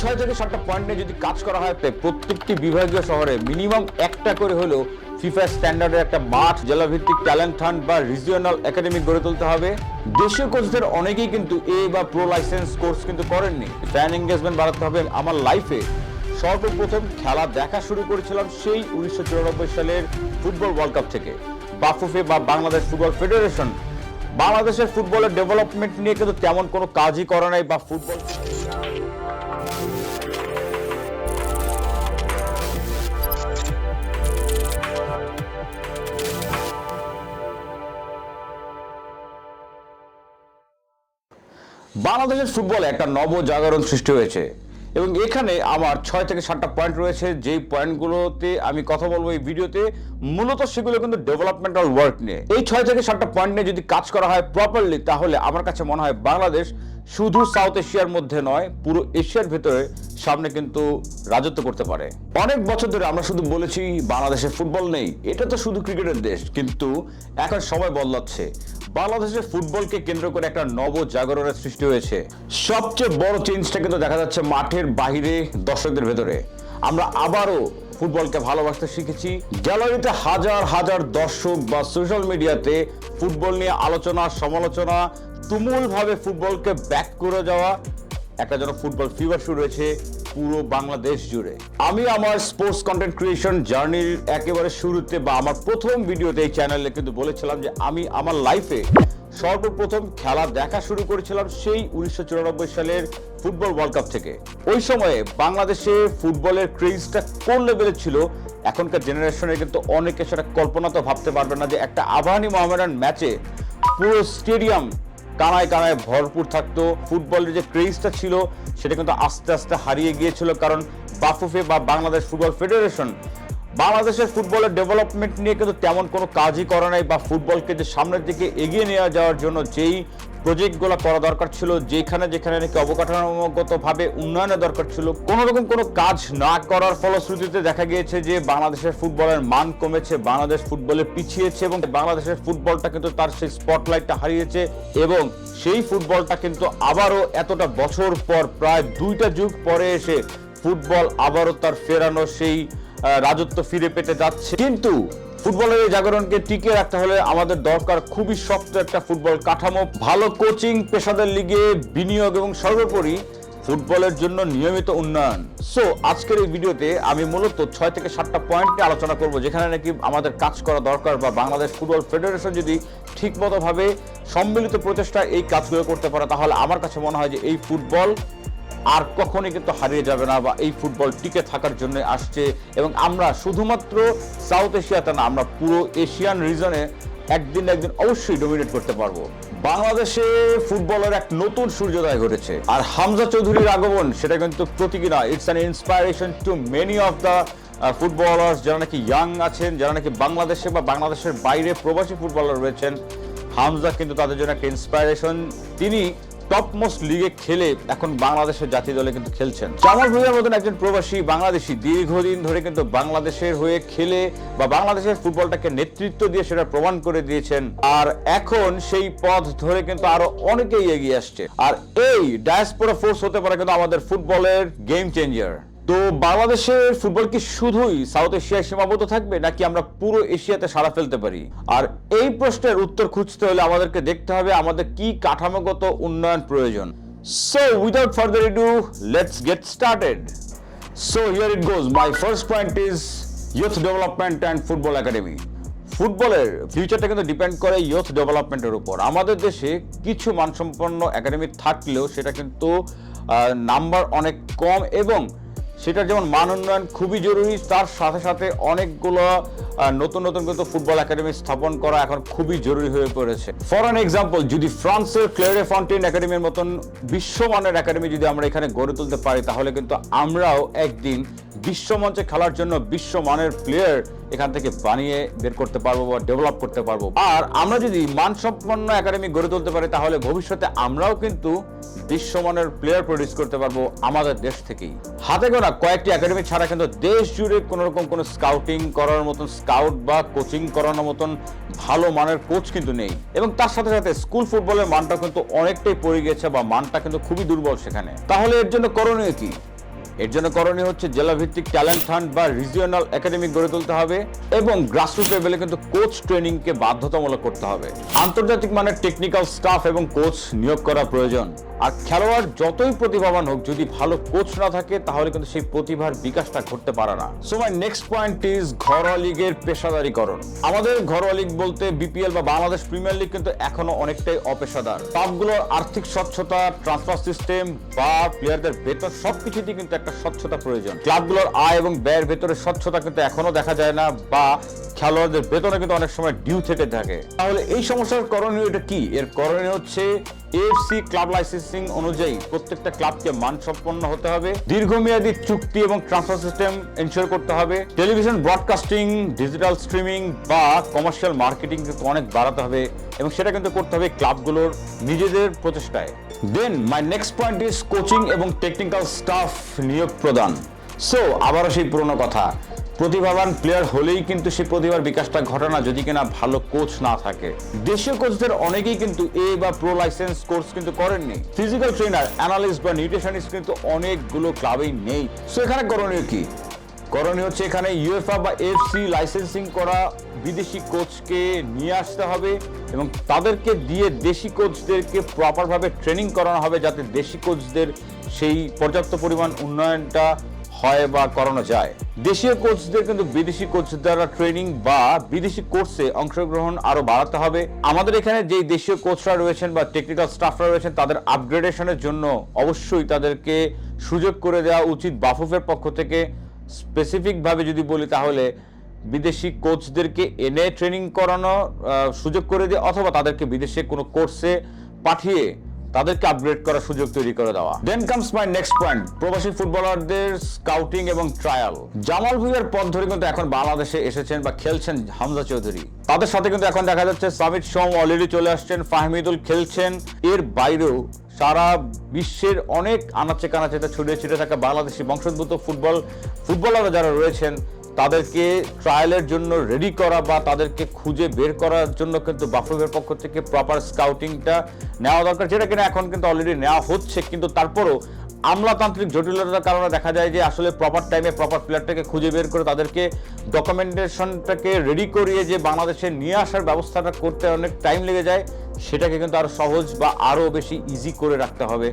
ছয় থেকে সাতটা পয়েন্ট নিয়ে যদি কাজ করা হয় প্রত্যেকটি বিভাগীয় শহরে মিনিমাম একটা করে হলেও ফিফা স্ট্যান্ডার্ডের একটা মাঠ, জেলাভিত্তিক ট্যালেন্ট হান্ট বা রিজিওনাল একাডেমি গড়ে তুলতে হবে। দেশীয় কোচদের অনেকেই কিন্তু এ বা প্রো লাইসেন্স কোর্স কিন্তু করেননি। ফ্যান এঙ্গেজমেন্ট বাড়াতে হবে। আমার লাইফে সর্বপ্রথম খেলা দেখা শুরু করেছিলাম সেই উনিশশো চুরানব্বই সালের ফুটবল ওয়ার্ল্ড কাপ থেকে। বাফুফে বা বাংলাদেশ ফুটবল ফেডারেশন বাংলাদেশের ফুটবলের ডেভেলপমেন্ট নিয়ে কিন্তু তেমন কোনো কাজই করে নাই বা ফুটবল বাংলাদেশের ফুটবলে একটা নবজাগরণ সৃষ্টি হয়েছে। এবং এখানে আমার ছয় থেকে সাতটা পয়েন্ট রয়েছে। যেই পয়েন্টগুলোতে আমি কথা বলব এই ভিডিওতে, মূলত সেগুলো কিন্তু ডেভেলপমেন্টাল ওয়ার্ক নিয়ে। এই ছয় থেকে সাতটা পয়েন্ট নিয়ে যদি কাজ করা হয় প্রপারলি তাহলে আমার কাছে মনে হয় বাংলাদেশ শুধু সাউথ এশিয়ার মধ্যে নয়, পুরো এশিয়ার ভেতরে সামনে কিন্তু রাজত্ব করতে পারে। অনেক বছর ধরে আমরা শুধু বলেছি বাংলাদেশে ফুটবল নেই। এটা তো শুধু ক্রিকেটের দেশ। কিন্তু এখন সময় বদলাচ্ছে। বাংলাদেশের ফুটবলকে কেন্দ্র করে একটা নব জাগরণের সৃষ্টি হয়েছে। সবচেয়ে বড় চেঞ্জটা কিন্তু দেখা যাচ্ছে মাঠের বাহিরে দর্শকদের ভেতরে। আমরা আবারও ফুটবলকে ভালোবাসতে শিখেছি। গ্যালারিতে হাজার হাজার দর্শক বা সোশ্যাল মিডিয়াতে ফুটবল নিয়ে আলোচনা, সমালোচনা, তুমুলভাবে ফুটবলকে ব্যাক করে যাওয়া একটা যেন ফুটবল ফিভার শুরু হয়েছে পুরো বাংলাদেশ জুড়ে। আমি আমার স্পোর্টস কন্টেন্ট ক্রিয়েশন জার্নির একেবারে শুরুতে বা আমার প্রথম ভিডিওতে এই চ্যানেলে কিন্তু বলেছিলাম যে আমি আমার লাইফে সর্বপ্রথম খেলা দেখা শুরু করেছিলাম সেই উনিশশো চুরানব্বই সালের ফুটবল ওয়ার্ল্ড কাপ থেকে। ওই সময়ে বাংলাদেশে ফুটবলের ক্রেজটা কোন লেভেলে ছিল, এখনকার জেনারেশনে কিন্তু অনেকে সেটা কল্পনা তো ভাবতে পারবে না যে একটা আবাহনী মোহামেডান ম্যাচে পুরো স্টেডিয়াম কানায় কানায় ভরপুর থাকতো। ফুটবলের যে ক্রেজটা ছিল, সেটা কিন্তু আস্তে আস্তে হারিয়ে গিয়েছিল, কারণ বাফুফে বা বাংলাদেশ ফুটবল ফেডারেশন, বাংলাদেশের ফুটবলের ডেভেলপমেন্ট নিয়ে কিন্তু তেমন কোনো কাজই করা নাই বা ফুটবলকে যে সামনের দিকে এগিয়ে নিয়ে যাওয়ার জন্য যেই প্রজেক্টগুলো করা দরকার ছিল, যেখানে যেখানে নাকি অবকাঠামোগতভাবে উন্নয়নের দরকার ছিল কোনো রকম কোনো কাজ না করার ফলশ্রুতিতে দেখা গিয়েছে যে বাংলাদেশের ফুটবলের মান কমেছে, বাংলাদেশ ফুটবলে পিছিয়েছে এবং বাংলাদেশের ফুটবলটা কিন্তু তার সেই স্পটলাইটটা হারিয়েছে এবং সেই ফুটবলটা কিন্তু আবারও এতটা বছর পর, প্রায় দুইটা যুগ পরে এসে ফুটবল আবারও তার ফেরানো সেই রাজত্ব ফিরে পেতে যাচ্ছে। কিন্তু ফুটবলের এই জাগরণকে টিকিয়ে রাখতে হলে আমাদের দরকার খুবই শক্ত একটা ফুটবল কাঠামো, ভালো কোচিং, পেশাদার লিগে বিনিয়োগ এবং সর্বোপরি ফুটবলের জন্য নিয়মিত উন্নয়ন। সো আজকের এই ভিডিওতে আমি মূলত ছয় থেকে সাতটা পয়েন্ট নিয়ে আলোচনা করব, যেখানে নাকি আমাদের কাজ করা দরকার বা বাংলাদেশ ফুটবল ফেডারেশন যদি ঠিকমতোভাবে সম্মিলিত প্রচেষ্টা এই কাজগুলো করতে পারে, তাহলে আমার কাছে মনে হয় যে এই ফুটবল আর কখনোই কিন্তু হারিয়ে যাবে না বা এই ফুটবল টিকে থাকার জন্য আসছে। এবং আমরা শুধুমাত্র সাউথ এশিয়াতে না, আমরা পুরো এশিয়ান রিজনে একদিন একদিন অবশ্যই ডোমিনেট করতে পারব। বাংলাদেশে ফুটবলের এক নতুন সূর্যোদয় ঘটেছে। আর হামজা চৌধুরীর আগমন, সেটা কিন্তু প্রতীকী না it's an inspiration two many of the footballers যারা নাকি ইয়াং আছেন, যারা নাকি বাংলাদেশে বা বাংলাদেশের বাইরে প্রবাসী ফুটবলার রয়েছেন। হামজা কিন্তু তাদের জন্য একটা ইন্সপায়ারেশন তিনি টপ মোস্ট লিগে খেলে এখন বাংলাদেশের জাতীয় দলে কিন্তু খেলছেন। জামাল ভুঁইয়ার মতন একজন প্রবাসী বাংলাদেশি দীর্ঘদিন ধরে কিন্তু বাংলাদেশের হয়ে খেলে বা বাংলাদেশের ফুটবলটাকে নেতৃত্ব দিয়ে সেটা প্রমাণ করে দিয়েছেন। আর এখন সেই পথ ধরে কিন্তু আরও অনেকেই এগিয়ে আসছে। আর এই ডায়াসপোরা ফোর্স হতে পারে কিন্তু আমাদের ফুটবলের গেম চেঞ্জার তো বাংলাদেশের ফুটবল কি শুধুই সাউথ এশিয়ায় সীমাবদ্ধ থাকবে, নাকি আমরা পুরো এশিয়াতে সারা ফেলতে পারি? আর এই প্রশ্নের উত্তর খুঁজতে হলে আমাদেরকে দেখতে হবে আমাদের কি কাঠামোগত উন্নয়ন প্রয়োজন। So without further ado let's get started so here it goes my first point is youth development and football academy ফুটবলের ফিউচারটা কিন্তু ডিপেন্ড করে ইয়ুথ ডেভেলপমেন্টের উপর। আমাদের দেশে কিছু মানসম্পন্ন একাডেমি থাকলেও সেটা কিন্তু নাম্বার অনেক কম এবং সেটার যেমন মান উন্নয়ন খুবই জরুরি, তার সাথে সাথে অনেকগুলো নতুন নতুন কিন্তু ফুটবল একাডেমি স্থাপন করা এখন খুবই জরুরি হয়ে পড়েছে। ফর অ্যান এক্সাম্পল যদি ফ্রান্সের ক্লেয়ারে ফাউন্টেন একাডেমির মতন বিশ্বমানের একাডেমি যদি আমরা এখানে গড়ে তুলতে পারি, তাহলে কিন্তু আমরাও একদিন বিশ্বমঞ্চে খেলার জন্য বিশ্বমানের প্লেয়ার এখান থেকে বানিয়ে বের করতে পারব বা ডেভেলপ করতে পারব। আর আমরা যদি মানসম্পন্ন একাডেমি গড়ে তুলতে পারি, তাহলে ভবিষ্যতে আমরাও কিন্তু বিশ্বমানের প্লেয়ার প্রডিউস করতে পারব আমাদের দেশ থেকেই। হাতে গোনা কয়েকটি একাডেমি ছাড়া কিন্তু দেশ জুড়ে কোনো রকম কোনো স্কাউটিং করার মতন স্কাউট বা কোচিং করানোর মতন ভালো মানের কোচ কিন্তু নেই। এবং তার সাথে সাথে স্কুল ফুটবলের মানটা কিন্তু অনেকটাই পড়ে গেছে বা মানটা কিন্তু খুবই দুর্বল সেখানে। তাহলে এর জন্য করণীয় কি? এর জন্য করণীয় হচ্ছে জেলা ভিত্তিক ট্যালেন্ট হান্ট বা রিজিওনাল একাডেমি গড়ে তুলতে হবে এবং গ্রাসরুট লেভেলে কিন্তু কোচ ট্রেনিংকে বাধ্যতামূলক করতে হবে। আন্তর্জাতিক মানের টেকনিক্যাল স্টাফ এবং কোচ নিয়োগ করা প্রয়োজন। আর খেলোয়াড় যতই প্রতিভাবান হোক, যদি ভালো কোচ না থাকে, তাহলে কিন্তু সেই প্রতিভার বিকাশটা ঘটতে পারে না। So my next point is ঘরোয়া লিগের পেশাদারীকরণ। আমাদের ঘরোয়া লিগ বলতে বিপিএল বা বাংলাদেশ প্রিমিয়ার লিগ কিন্তু এখনও অনেকটাই অপেশাদার। ক্লাবগুলোর আর্থিক স্বচ্ছতা ট্রান্সফার সিস্টেম বা প্লেয়ারদের বেতন সবকিছুতেই কিন্তু একটা স্বচ্ছতা প্রয়োজন। ক্লাবগুলোর আয় এবং ব্যয়ের ভেতরে স্বচ্ছতা কিন্তু এখনও দেখা যায় না বা খেলোয়াড়দের বেতনে কিন্তু অনেক সময় ডিউ থেকে থাকে। তাহলে এই সমস্যার করণীয় এটা কি? এর করণীয় হচ্ছে এফসি ক্লাব লাইসেন্সিং অনুযায়ী প্রত্যেকটা ক্লাবকে মানসম্পন্ন হতে হবে। দীর্ঘমেয়াদী চুক্তি এবং ট্রান্সফার সিস্টেম এনশিওর করতে হবে। টেলিভিশন ব্রডকাস্টিং ডিজিটাল স্ট্রিমিং বা কমার্শিয়াল মার্কেটিং কিন্তু অনেক বাড়াতে হবে এবং সেটা কিন্তু করতে হবে ক্লাবগুলোর নিজেদের প্রচেষ্টায়। Then my next point is coaching এবং টেকনিক্যাল স্টাফ নিয়োগ প্রদান। সো আবারও সেই পুরনো কথা। প্রতিভাবান প্লেয়ার হলেই কিন্তু সেই প্রতিভার বিকাশটা ঘটে না যদি কিনা ভালো কোচ না থাকে। দেশীয় কোচদের অনেকেই কিন্তু এ বা প্রো লাইসেন্স কোর্স কিন্তু করেননি। ফিজিক্যাল ট্রেনার অ্যানালিস্ট বা নিউট্রিশনিস্ট কিন্তু অনেকগুলো ক্লাবেই নেই। সো এখানে করণীয় কি? করণীয় হচ্ছে এখানে ইউএফআ বা এফসি লাইসেন্সিং করা বিদেশি কোচকে নিয়ে আসতে হবে এবং তাদেরকে দিয়ে দেশি কোচদেরকে প্রপারভাবে ট্রেনিং করানো হবে যাতে দেশি কোচদের সেই পর্যাপ্ত পরিমাণ উন্নয়নটা হয় বা করানো যায়। দেশীয় কোচদের কিন্তু বিদেশি কোচ দ্বারা ট্রেনিং বা বিদেশি কোর্সে অংশগ্রহণ আরও বাড়াতে হবে। আমাদের এখানে যে দেশীয় কোচরা রয়েছেন বা টেকনিক্যাল স্টাফরা রয়েছেন, তাদের আপগ্রেডেশনের জন্য অবশ্যই তাদেরকে সুযোগ করে দেওয়া উচিত। বাফুফের পক্ষ থেকে স্পেসিফিকভাবে যদি বলি তাহলে বিদেশি কোচদেরকে এনে ট্রেনিং করানো সুযোগ করে দিয়ে অথবা তাদেরকে বিদেশে কোনো কোর্সে পাঠিয়ে তাদেরকে আপগ্রেড করার সুযোগ তৈরি করে দেওয়া। Then comes my next point প্রবাসী ফুটবলারদের স্কাউটিং এবং ট্রায়াল জামাল ভুইয়ার পথ ধরে কিন্তু এখন বাংলাদেশে এসেছেন বা খেলছেন হামজা চৌধুরী। তাদের সাথে কিন্তু এখন দেখা যাচ্ছে সামিত সোম অলরেডি চলে আসছেন ফাহমিদুল খেলছেন। এর বাইরেও সারা বিশ্বের অনেক আনাচে কানাচেতে ছড়িয়ে ছিটিয়ে থাকা বাংলাদেশি বংশোদ্ভূত ফুটবল ফুটবলাররা যারা রয়েছেন তাদেরকে ট্রায়ালের জন্য রেডি করা বা তাদেরকে খুঁজে বের করার জন্য কিন্তু বাফুফের পক্ষ থেকে প্রপার স্কাউটিংটা নেওয়া দরকার, যেটা কিনা এখন কিন্তু অলরেডি নেওয়া হচ্ছে। কিন্তু তারপরও আমলাতান্ত্রিক জটিলতার কারণে দেখা যায় যে আসলে প্রপার টাইমে প্রপার প্লেয়ারটাকে খুঁজে বের করে তাদেরকে ডকুমেন্টেশনটাকে রেডি করিয়ে যে বাংলাদেশে নিয়ে আসার ব্যবস্থাটা করতে অনেক টাইম লেগে যায়। সেটাকে কিন্তু আরও সহজ বা আরও বেশি ইজি করে রাখতে হবে।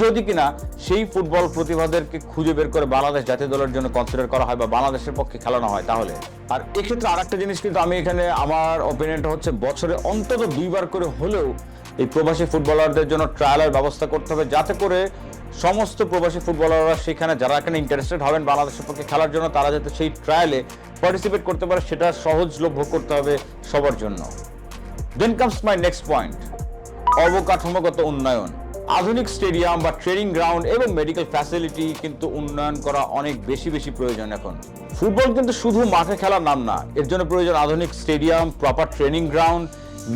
যদি কিনা সেই ফুটবল প্রতিভাদেরকে খুঁজে বের করে বাংলাদেশ জাতীয় দলের জন্য কনসিডার করা হয় বা বাংলাদেশের পক্ষে খেলানো হয় তাহলে। আর এক্ষেত্রে আর একটা জিনিস কিন্তু আমি এখানে আমার ওপিনিয়নটা হচ্ছে, বছরে অন্তত দুইবার করে হলেও এই প্রবাসী ফুটবলারদের জন্য ট্রায়ালের ব্যবস্থা করতে হবে যাতে করে সমস্ত প্রবাসী ফুটবলাররা সেখানে যারা এখানে ইন্টারেস্টেড হবেন বাংলাদেশের পক্ষে খেলার জন্য, তারা যাতে সেই ট্রায়ালে পার্টিসিপেট করতে পারে, সেটা সহজলভ্য করতে হবে সবার জন্য। Then comes my next point অবকাঠামোগত উন্নয়ন। আধুনিক স্টেডিয়াম বা ট্রেনিং গ্রাউন্ড এবং মেডিকেল ফ্যাসিলিটি কিন্তু উন্নয়ন করা অনেক বেশি বেশি প্রয়োজন এখন। ফুটবল কিন্তু শুধু মাঠে খেলার নাম না, এর জন্য প্রয়োজন আধুনিক stadium proper training ground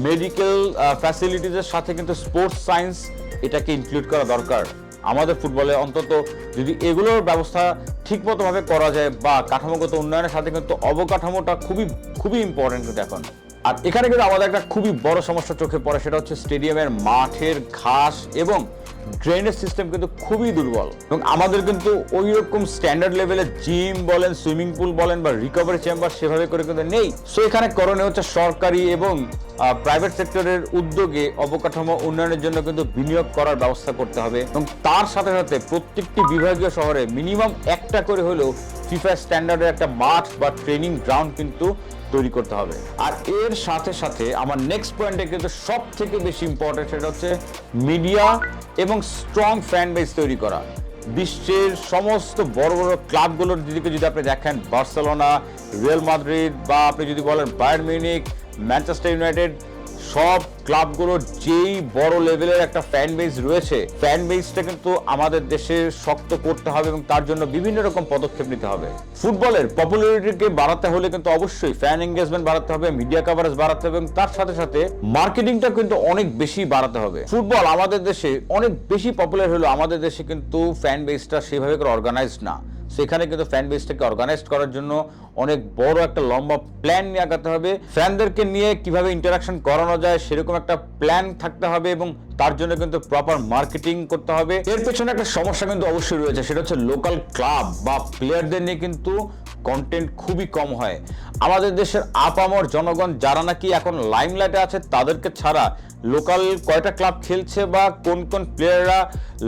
medical ফ্যাসিলিটিজের সাথে কিন্তু স্পোর্টস সায়েন্স এটাকে ইনক্লুড করা দরকার। আমাদের ফুটবলে অন্তত যদি এগুলোর ব্যবস্থা ঠিকমতোভাবে করা যায় বা কাঠামোগত উন্নয়নের সাথে কিন্তু অবকাঠামোটা খুবই খুবই ইম্পর্টেন্ট কিন্তু এখন। আর এখানে কিন্তু আমাদের একটা খুবই বড় সমস্যা চোখে পড়ে, সেটা হচ্ছে স্টেডিয়ামের মাঠের ঘাস এবং ড্রেনেজ সিস্টেম কিন্তু খুবই দুর্বল। এবং আমাদের কিন্তু ওই রকম স্ট্যান্ডার্ড লেভেলে জিম বলেন সুইমিং পুল বলেন বা রিকভারি চেম্বার সেভাবে করে কিন্তু নেই। সো এখানে করণীয় হচ্ছে সরকারি এবং প্রাইভেট সেক্টরের উদ্যোগে অবকাঠামো উন্নয়নের জন্য কিন্তু বিনিয়োগ করার ব্যবস্থা করতে হবে। এবং তার সাথে সাথে প্রত্যেকটি বিভাগীয় শহরে মিনিমাম একটা করে হলেও ফিফা স্ট্যান্ডার্ডের একটা মাঠ বা ট্রেনিং গ্রাউন্ড কিন্তু তৈরি করতে হবে। আর এর সাথে সাথে আমার নেক্সট পয়েন্টে কিন্তু সব থেকে বেশি ইম্পর্টেন্ট সেটা হচ্ছে মিডিয়া এবং স্ট্রং ফ্যান বেস তৈরি করা। বিশ্বের সমস্ত বড় বড় ক্লাবগুলোর দিকে যদি আপনি দেখেন, বার্সেলোনা, রিয়েল মাদ্রিদ বা আপনি যদি বলেন বায়ার মিউনিক ম্যানচেস্টার ইউনাইটেড সব ক্লাবগুলোর যেই বড় লেভেলের একটা ফ্যান বেস রয়েছে ফ্যান বেসটা কিন্তু আমাদের দেশে শক্ত করতে হবে এবং তার জন্য বিভিন্ন রকম পদক্ষেপ নিতে হবে। ফুটবলের পপুলারিটিকে বাড়াতে হলে কিন্তু অবশ্যই ফ্যান এঙ্গেজমেন্ট বাড়াতে হবে মিডিয়া কভারেজ বাড়াতে হবে এবং তার সাথে সাথে মার্কেটিংটা কিন্তু অনেক বেশি বাড়াতে হবে। ফুটবল আমাদের দেশে অনেক বেশি পপুলার হলো আমাদের দেশে কিন্তু ফ্যান বেসটা সেভাবে করে অর্গানাইজড না। সেখানে কিন্তু ফ্যান বেসটাকে অর্গানাইজ করার জন্য অনেক বড় একটা লম্বা প্ল্যান নিয়ে আগাতে হবে। ফ্যানদেরকে নিয়ে কীভাবে ইন্টারাকশন করানো যায় সেরকম একটা প্ল্যান থাকতে হবে এবং তার জন্য কিন্তু প্রপার মার্কেটিং করতে হবে। এর পেছনে একটা সমস্যা কিন্তু অবশ্যই রয়েছে, সেটা হচ্ছে লোকাল ক্লাব বা প্লেয়ারদের নিয়ে কিন্তু কন্টেন্ট খুবই কম হয়। আমাদের দেশের আপামর জনগণ যারা নাকি এখন লাইমলাইটে আছে, তাদেরকে ছাড়া লোকাল কয়টা ক্লাব খেলছে বা কোন কোন প্লেয়াররা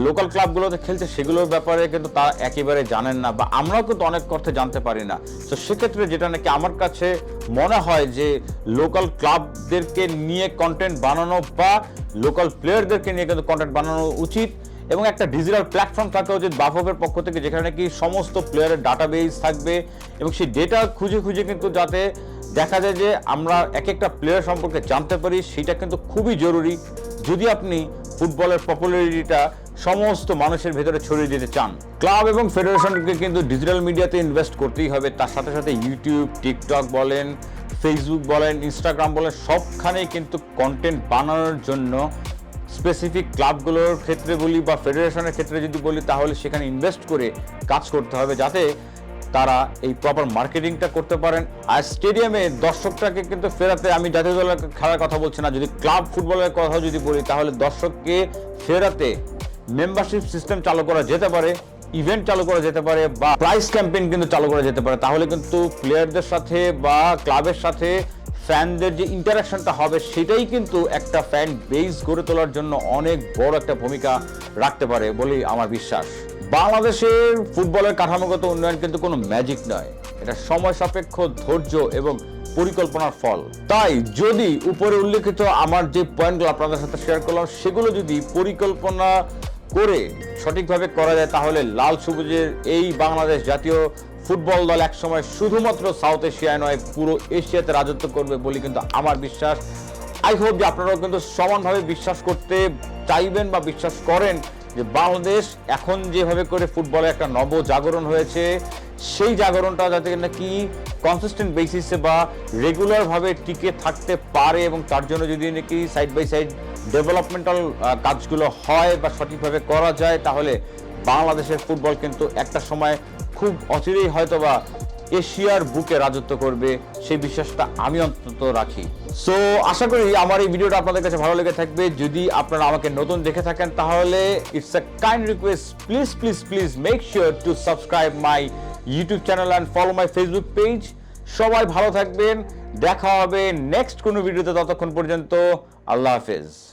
লোকাল ক্লাবগুলোতে খেলছে সেগুলোর ব্যাপারে কিন্তু তারা একেবারে জানেন না বা আমরাও কিন্তু অনেক অর্থে জানতে পারি না। তো সেক্ষেত্রে যেটা নাকি আমার কাছে মনে হয় যে লোকাল ক্লাবদেরকে নিয়ে কন্টেন্ট বানানো বা লোকাল প্লেয়ারদেরকে নিয়ে কিন্তু কন্টেন্ট বানানো উচিত এবং একটা ডিজিটাল প্ল্যাটফর্ম থাকা উচিত বাফবের পক্ষ থেকে যেখানে নাকি সমস্ত প্লেয়ারের ডাটাবেস থাকবে এবং সেই ডেটা খুঁজে খুঁজে কিন্তু যাতে দেখা যায় যে আমরা এক একটা প্লেয়ার সম্পর্কে জানতে পারি, সেটা কিন্তু খুবই জরুরি। যদি আপনি ফুটবলের পপুলারিটিটা সমস্ত মানুষের ভেতরে ছড়িয়ে দিতে চান। ক্লাব এবং ফেডারেশনকে কিন্তু ডিজিটাল মিডিয়াতে ইনভেস্ট করতেই হবে। তার সাথে সাথে ইউটিউব টিকটক বলেন ফেসবুক বলেন ইনস্টাগ্রাম বলেন সবখানেই কিন্তু কন্টেন্ট বানানোর জন্য স্পেসিফিক ক্লাবগুলোর ক্ষেত্রে বলি বা ফেডারেশনের ক্ষেত্রে যদি বলি, তাহলে সেখানে ইনভেস্ট করে কাজ করতে হবে যাতে তারা এই প্রপার মার্কেটিংটা করতে পারেন। আর স্টেডিয়ামে দর্শকটাকে কিন্তু ফেরাতে আমি জাতীয় দলের খেলার কথা বলছি না। যদি ক্লাব ফুটবলের কথা যদি বলি, তাহলে দর্শককে ফেরাতে মেম্বারশিপ সিস্টেম চালু করা যেতে পারে ইভেন্ট চালু করা যেতে পারে, বা প্রাইস ক্যাম্পেইন কিন্তু চালু করা যেতে পারে। তাহলে কিন্তু প্লেয়ারদের সাথে বা ক্লাবের সাথে ফ্যানদের যে ইন্টারাকশনটা হবে, সেটাই কিন্তু একটা ফ্যান বেস গড়ে তোলার জন্য অনেক বড় একটা ভূমিকা রাখতে পারে বলেই আমার বিশ্বাস। বাংলাদেশের ফুটবলের কাঠামোগত উন্নয়ন কিন্তু কোনো ম্যাজিক নয়। এটা সময় সাপেক্ষ, ধৈর্য এবং পরিকল্পনার ফল। তাই যদি উপরে উল্লেখিত আমার যে পয়েন্টগুলো আপনাদের সাথে শেয়ার করলাম, সেগুলো যদি পরিকল্পনা করে সঠিকভাবে করা যায়, তাহলে লাল সবুজের এই বাংলাদেশ জাতীয় ফুটবল দল একসময় শুধুমাত্র সাউথ এশিয়ায় নয়, পুরো এশিয়াতে রাজত্ব করবে বলে কিন্তু আমার বিশ্বাস। আই হোপ যে আপনারাও কিন্তু সমানভাবে বিশ্বাস করতে চাইবেন বা বিশ্বাস করেন যে বাংলাদেশ এখন যেভাবে করে ফুটবলে একটা নব জাগরণ হয়েছে, সেই জাগরণটা যাতে নাকি কনসিস্টেন্ট বেসিসে বা রেগুলারভাবে টিকে থাকতে পারে এবং তার জন্য যদি নাকি সাইড বাই সাইড ডেভেলপমেন্টাল কাজগুলো হয় বা সঠিকভাবে করা যায়, তাহলে বাংলাদেশের ফুটবল কিন্তু একটা সময় খুব অচিরেই হয়তো বা এশিয়ার বুকে রাজত্ব করবে, সেই বিশ্বাসটা আমি অন্তত রাখি। সো আশা করি আমার এই ভিডিওটা আপনাদের কাছে ভালো লেগে থাকবে। যদি আপনারা আমাকে নতুন দেখে থাকেন, তাহলে it's a kind request please please please make sure to subscribe my YouTube channel and follow my Facebook page সবাই ভালো থাকবেন। দেখা হবে নেক্সট কোনো ভিডিওতে ততক্ষণ পর্যন্ত। আল্লাহ হাফেজ।